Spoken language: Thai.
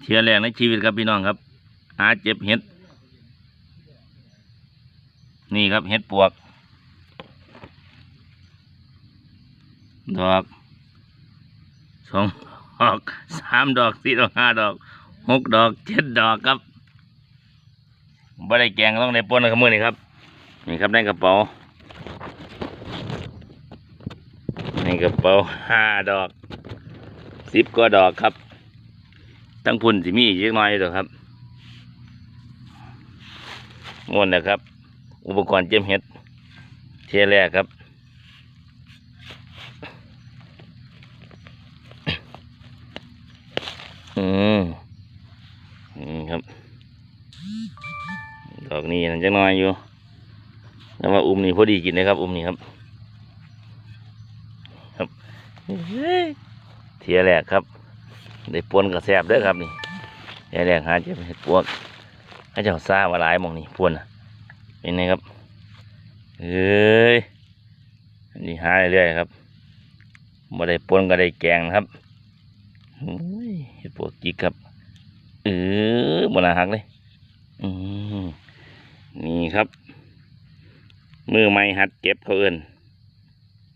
เทียแรกในชีวิตครับพี่น้องครับ หาเจ็บเห็ด นี่ครับเห็ดปวก ดอกสองดอกสามดอกสี่ดอกห้าดอกหกดอกเจ็ดดอกครับบ่ได้แกงต้องได้ปนนะครับมือนี่ครับ นี่ครับในกระเป๋าในกระเป๋าห้าดอกสิบกว่าดอกครับ ตั้งพุ่นสิมีอีกเล็กน้อยเด้อครับงวนนะครับ อุปกรณ์เจียมเห็ดเทียแรกครับอืมนี่ครับ ดอกนี้นั่นจังน้อยอยู่แต่ว่าอุ้มนี่พอดีกินนะครับ อุ้มนี่ครับ ครับเฮ้ยเทียแรกครับ ได้ปวนกระแสบเด้อครับนี่เทียแรกหาเจ็บเห็ดปวกให้เจ้าซาว่าหลายมองนี่ปวนน่ะเป็นไงครับเอ้ยนนี้หาเรื่อยๆครับบ่ได้ปวนก็ได้แกงนะครับโอ้ยเห็ดปวกจิกครับเออมันหักเลยอืมนี่ครับ มือไม้หัดเก็บเขาเอิน